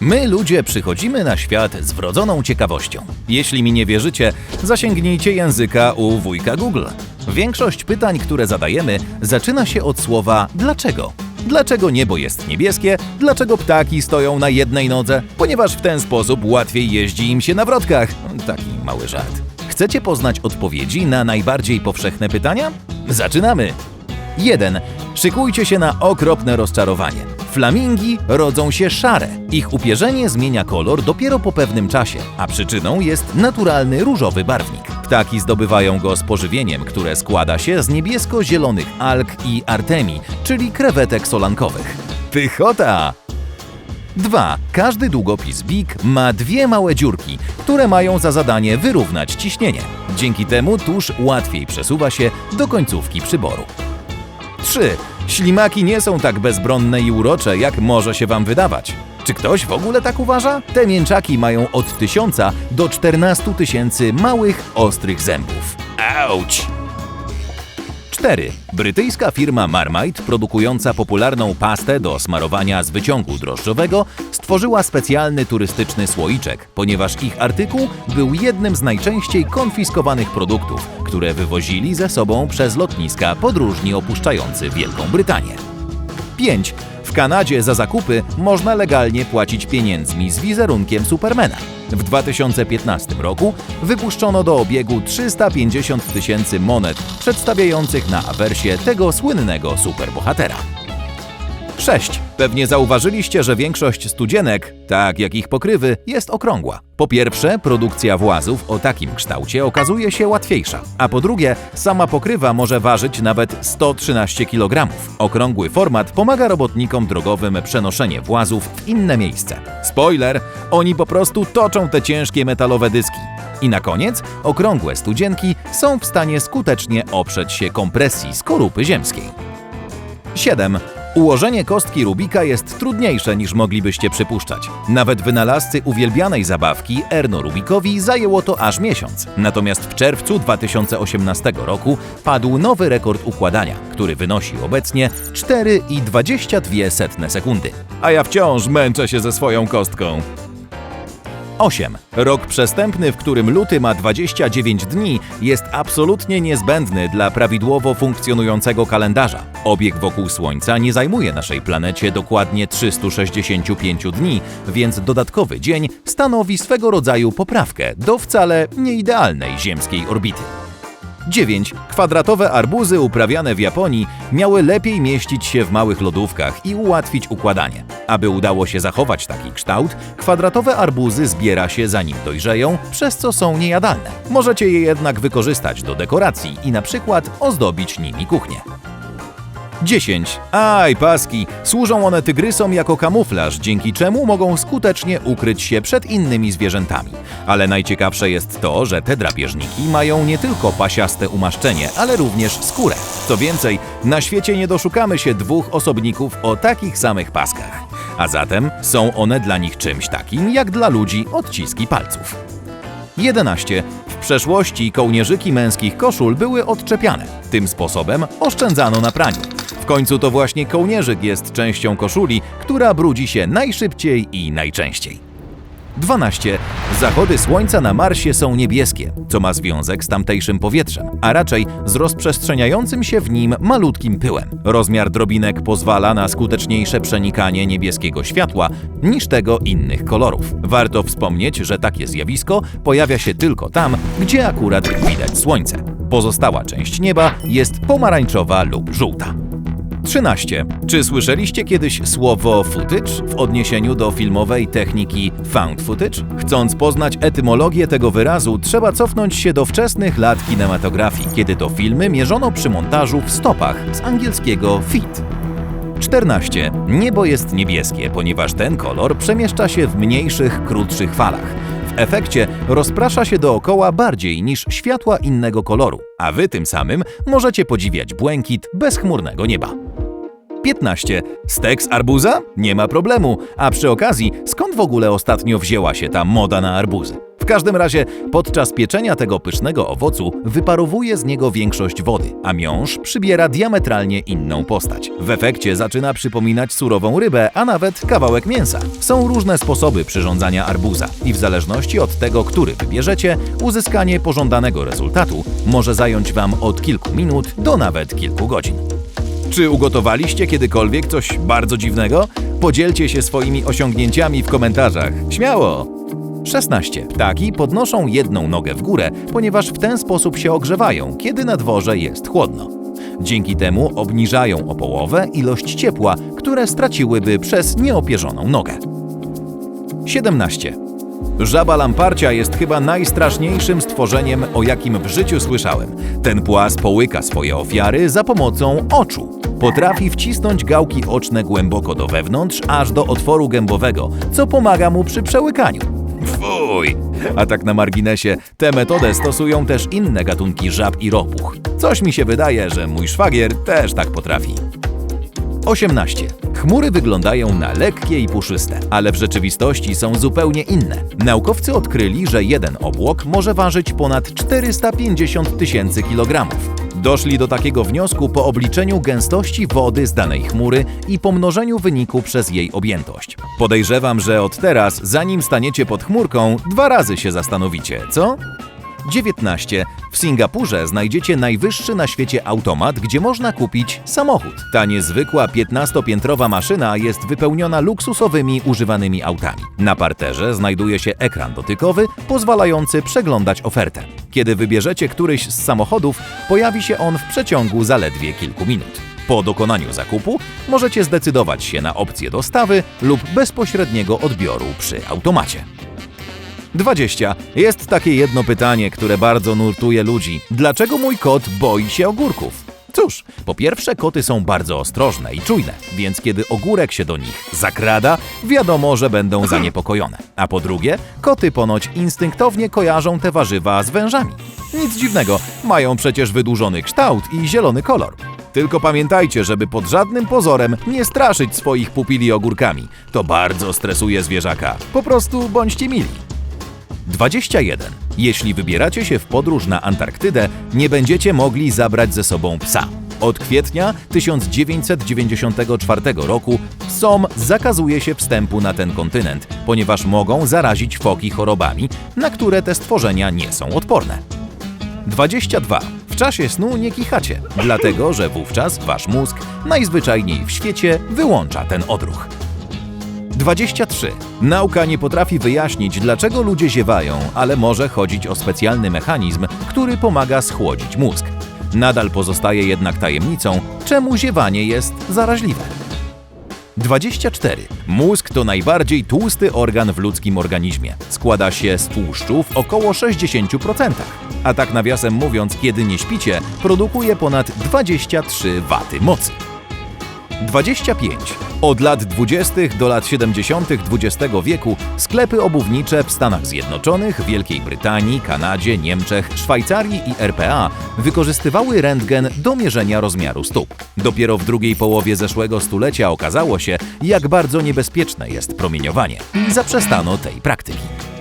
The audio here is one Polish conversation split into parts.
My, ludzie, przychodzimy na świat z wrodzoną ciekawością. Jeśli mi nie wierzycie, zasięgnijcie języka u wujka Google. Większość pytań, które zadajemy, zaczyna się od słowa dlaczego. Dlaczego niebo jest niebieskie? Dlaczego ptaki stoją na jednej nodze? Ponieważ w ten sposób łatwiej jeździ im się na wrotkach. Taki mały żart. Chcecie poznać odpowiedzi na najbardziej powszechne pytania? Zaczynamy! 1. Szykujcie się na okropne rozczarowanie. Flamingi rodzą się szare. Ich upierzenie zmienia kolor dopiero po pewnym czasie, a przyczyną jest naturalny różowy barwnik. Ptaki zdobywają go z pożywieniem, które składa się z niebiesko-zielonych alg i artemii, czyli krewetek solankowych. Pychota! 2. Każdy długopis BIC ma dwie małe dziurki, które mają za zadanie wyrównać ciśnienie. Dzięki temu tusz łatwiej przesuwa się do końcówki przyboru. 3. Ślimaki nie są tak bezbronne i urocze, jak może się wam wydawać. Czy ktoś w ogóle tak uważa? Te mięczaki mają od 1000 do 14 tysięcy małych, ostrych zębów. Auć! 4. Brytyjska firma Marmite, produkująca popularną pastę do smarowania z wyciągu drożdżowego, stworzyła specjalny turystyczny słoiczek, ponieważ ich artykuł był jednym z najczęściej konfiskowanych produktów, które wywozili ze sobą przez lotniska podróżni opuszczający Wielką Brytanię. 5. W Kanadzie za zakupy można legalnie płacić pieniędzmi z wizerunkiem Supermana. W 2015 roku wypuszczono do obiegu 350 tysięcy monet przedstawiających na awersie tego słynnego superbohatera. 6. Pewnie zauważyliście, że większość studzienek, tak jak ich pokrywy, jest okrągła. Po pierwsze, produkcja włazów o takim kształcie okazuje się łatwiejsza, a po drugie, sama pokrywa może ważyć nawet 113 kg. Okrągły format pomaga robotnikom drogowym przenoszenie włazów w inne miejsce. Spoiler, oni po prostu toczą te ciężkie metalowe dyski. I na koniec, okrągłe studzienki są w stanie skutecznie oprzeć się kompresji skorupy ziemskiej. 7. Ułożenie kostki Rubika jest trudniejsze niż moglibyście przypuszczać. Nawet wynalazcy uwielbianej zabawki Erno Rubikowi zajęło to aż miesiąc. Natomiast w czerwcu 2018 roku padł nowy rekord układania, który wynosi obecnie 4,22 sekundy. A ja wciąż męczę się ze swoją kostką. 8. Rok przestępny, w którym luty ma 29 dni, jest absolutnie niezbędny dla prawidłowo funkcjonującego kalendarza. Obieg wokół Słońca nie zajmuje naszej planecie dokładnie 365 dni, więc dodatkowy dzień stanowi swego rodzaju poprawkę do wcale nieidealnej ziemskiej orbity. 9. Kwadratowe arbuzy uprawiane w Japonii miały lepiej mieścić się w małych lodówkach i ułatwić układanie. Aby udało się zachować taki kształt, kwadratowe arbuzy zbiera się zanim dojrzeją, przez co są niejadalne. Możecie je jednak wykorzystać do dekoracji i na przykład ozdobić nimi kuchnię. 10. Aj, paski! Służą one tygrysom jako kamuflaż, dzięki czemu mogą skutecznie ukryć się przed innymi zwierzętami. Ale najciekawsze jest to, że te drapieżniki mają nie tylko pasiaste umaszczenie, ale również skórę. Co więcej, na świecie nie doszukamy się dwóch osobników o takich samych paskach. A zatem są one dla nich czymś takim, jak dla ludzi odciski palców. 11. W przeszłości kołnierzyki męskich koszul były odczepiane. Tym sposobem oszczędzano na praniu. Końcu to właśnie kołnierzyk jest częścią koszuli, która brudzi się najszybciej i najczęściej. 12. Zachody słońca na Marsie są niebieskie, co ma związek z tamtejszym powietrzem, a raczej z rozprzestrzeniającym się w nim malutkim pyłem. Rozmiar drobinek pozwala na skuteczniejsze przenikanie niebieskiego światła niż tego innych kolorów. Warto wspomnieć, że takie zjawisko pojawia się tylko tam, gdzie akurat widać słońce. Pozostała część nieba jest pomarańczowa lub żółta. 13. Czy słyszeliście kiedyś słowo footage w odniesieniu do filmowej techniki found footage? Chcąc poznać etymologię tego wyrazu, trzeba cofnąć się do wczesnych lat kinematografii, kiedy to filmy mierzono przy montażu w stopach z angielskiego feet. 14. Niebo jest niebieskie, ponieważ ten kolor przemieszcza się w mniejszych, krótszych falach. W efekcie rozprasza się dookoła bardziej niż światła innego koloru, a wy tym samym możecie podziwiać błękit bezchmurnego nieba. 15. Stek z arbuza? Nie ma problemu. A przy okazji, skąd w ogóle ostatnio wzięła się ta moda na arbuzy? W każdym razie podczas pieczenia tego pysznego owocu wyparowuje z niego większość wody, a miąższ przybiera diametralnie inną postać. W efekcie zaczyna przypominać surową rybę, a nawet kawałek mięsa. Są różne sposoby przyrządzania arbuza i w zależności od tego, który wybierzecie, uzyskanie pożądanego rezultatu może zająć Wam od kilku minut do nawet kilku godzin. Czy ugotowaliście kiedykolwiek coś bardzo dziwnego? Podzielcie się swoimi osiągnięciami w komentarzach. Śmiało! 16. Ptaki podnoszą jedną nogę w górę, ponieważ w ten sposób się ogrzewają, kiedy na dworze jest chłodno. Dzięki temu obniżają o połowę ilość ciepła, które straciłyby przez nieopierzoną nogę. 17. Żaba lamparcia jest chyba najstraszniejszym stworzeniem, o jakim w życiu słyszałem. Ten płas połyka swoje ofiary za pomocą oczu. Potrafi wcisnąć gałki oczne głęboko do wewnątrz, aż do otworu gębowego, co pomaga mu przy przełykaniu. Fuj! A tak na marginesie, tę metodę stosują też inne gatunki żab i ropuch. Coś mi się wydaje, że mój szwagier też tak potrafi. 18. Chmury wyglądają na lekkie i puszyste, ale w rzeczywistości są zupełnie inne. Naukowcy odkryli, że jeden obłok może ważyć ponad 450 tysięcy kilogramów. Doszli do takiego wniosku po obliczeniu gęstości wody z danej chmury i pomnożeniu wyniku przez jej objętość. Podejrzewam, że od teraz, zanim staniecie pod chmurką, dwa razy się zastanowicie, co? 19. W Singapurze znajdziecie najwyższy na świecie automat, gdzie można kupić samochód. Ta niezwykła 15-piętrowa maszyna jest wypełniona luksusowymi używanymi autami. Na parterze znajduje się ekran dotykowy pozwalający przeglądać ofertę. Kiedy wybierzecie któryś z samochodów, pojawi się on w przeciągu zaledwie kilku minut. Po dokonaniu zakupu możecie zdecydować się na opcję dostawy lub bezpośredniego odbioru przy automacie. 20. Jest takie jedno pytanie, które bardzo nurtuje ludzi. Dlaczego mój kot boi się ogórków? Cóż, po pierwsze koty są bardzo ostrożne i czujne, więc kiedy ogórek się do nich zakrada, wiadomo, że będą zaniepokojone. A po drugie, koty ponoć instynktownie kojarzą te warzywa z wężami. Nic dziwnego, mają przecież wydłużony kształt i zielony kolor. Tylko pamiętajcie, żeby pod żadnym pozorem nie straszyć swoich pupili ogórkami. To bardzo stresuje zwierzaka. Po prostu bądźcie mili. 21. Jeśli wybieracie się w podróż na Antarktydę, nie będziecie mogli zabrać ze sobą psa. Od kwietnia 1994 roku psom zakazuje się wstępu na ten kontynent, ponieważ mogą zarazić foki chorobami, na które te stworzenia nie są odporne. 22. W czasie snu nie kichacie, dlatego że wówczas wasz mózg najzwyczajniej w świecie wyłącza ten odruch. 23. Nauka nie potrafi wyjaśnić, dlaczego ludzie ziewają, ale może chodzić o specjalny mechanizm, który pomaga schłodzić mózg. Nadal pozostaje jednak tajemnicą, czemu ziewanie jest zaraźliwe. 24. Mózg to najbardziej tłusty organ w ludzkim organizmie. Składa się z tłuszczu w około 60%. A tak nawiasem mówiąc, kiedy nie śpicie, produkuje ponad 23 waty mocy. 25. Od lat 20. do lat 70. XX wieku sklepy obuwnicze w Stanach Zjednoczonych, Wielkiej Brytanii, Kanadzie, Niemczech, Szwajcarii i RPA wykorzystywały rentgen do mierzenia rozmiaru stóp. Dopiero w drugiej połowie zeszłego stulecia okazało się, jak bardzo niebezpieczne jest promieniowanie zaprzestano tej praktyki.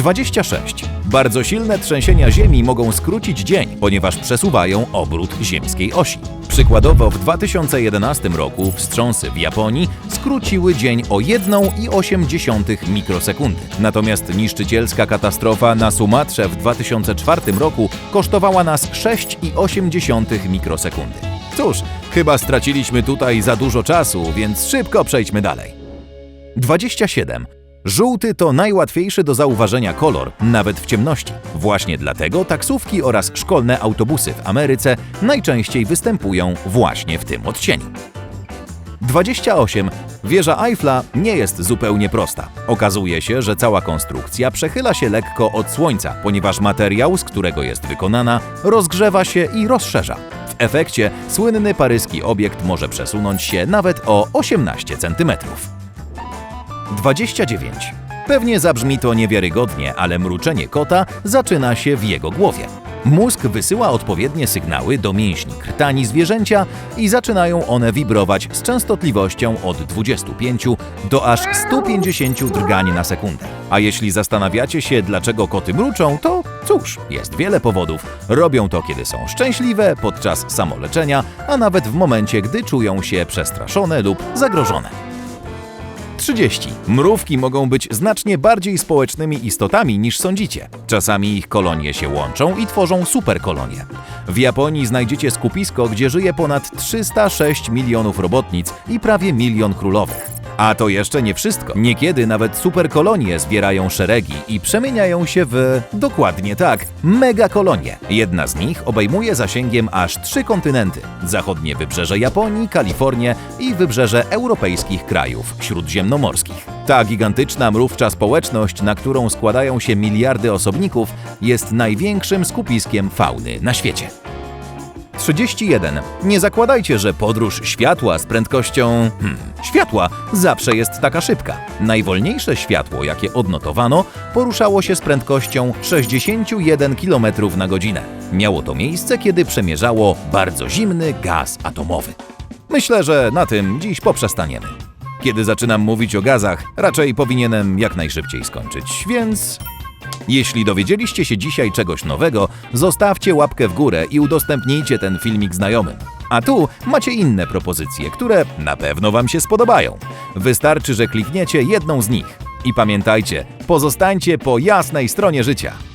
26. Bardzo silne trzęsienia Ziemi mogą skrócić dzień, ponieważ przesuwają obrót ziemskiej osi. Przykładowo w 2011 roku wstrząsy w Japonii skróciły dzień o 1,8 mikrosekundy. Natomiast niszczycielska katastrofa na Sumatrze w 2004 roku kosztowała nas 6,8 mikrosekundy. Cóż, chyba straciliśmy tutaj za dużo czasu, więc szybko przejdźmy dalej. 27. Żółty to najłatwiejszy do zauważenia kolor, nawet w ciemności. Właśnie dlatego taksówki oraz szkolne autobusy w Ameryce najczęściej występują właśnie w tym odcieniu. 28. Wieża Eiffla nie jest zupełnie prosta. Okazuje się, że cała konstrukcja przechyla się lekko od Słońca, ponieważ materiał, z którego jest wykonana, rozgrzewa się i rozszerza. W efekcie słynny paryski obiekt może przesunąć się nawet o 18 centymetrów. 29. Pewnie zabrzmi to niewiarygodnie, ale mruczenie kota zaczyna się w jego głowie. Mózg wysyła odpowiednie sygnały do mięśni krtani zwierzęcia i zaczynają one wibrować z częstotliwością od 25 do aż 150 drgań na sekundę. A jeśli zastanawiacie się, dlaczego koty mruczą, to cóż, jest wiele powodów. Robią to, kiedy są szczęśliwe, podczas samoleczenia, a nawet w momencie, gdy czują się przestraszone lub zagrożone. 30. Mrówki mogą być znacznie bardziej społecznymi istotami niż sądzicie. Czasami ich kolonie się łączą i tworzą superkolonie. W Japonii znajdziecie skupisko, gdzie żyje ponad 306 milionów robotnic i prawie milion królowych. A to jeszcze nie wszystko. Niekiedy nawet superkolonie zbierają szeregi i przemieniają się w dokładnie tak megakolonie. Jedna z nich obejmuje zasięgiem aż trzy kontynenty: zachodnie wybrzeże Japonii, Kalifornię i wybrzeże europejskich krajów śródziemnomorskich. Ta gigantyczna mrówcza społeczność, na którą składają się miliardy osobników, jest największym skupiskiem fauny na świecie. 31. Nie zakładajcie, że podróż światła z prędkością hmm, światła zawsze jest taka szybka. Najwolniejsze światło, jakie odnotowano, poruszało się z prędkością 61 km na godzinę. Miało to miejsce, kiedy przemierzało bardzo zimny gaz atomowy. Myślę, że na tym dziś poprzestaniemy. Kiedy zaczynam mówić o gazach, raczej powinienem jak najszybciej skończyć, więc jeśli dowiedzieliście się dzisiaj czegoś nowego, zostawcie łapkę w górę i udostępnijcie ten filmik znajomym. A tu macie inne propozycje, które na pewno Wam się spodobają. Wystarczy, że klikniecie jedną z nich. I pamiętajcie, pozostańcie po jasnej stronie życia.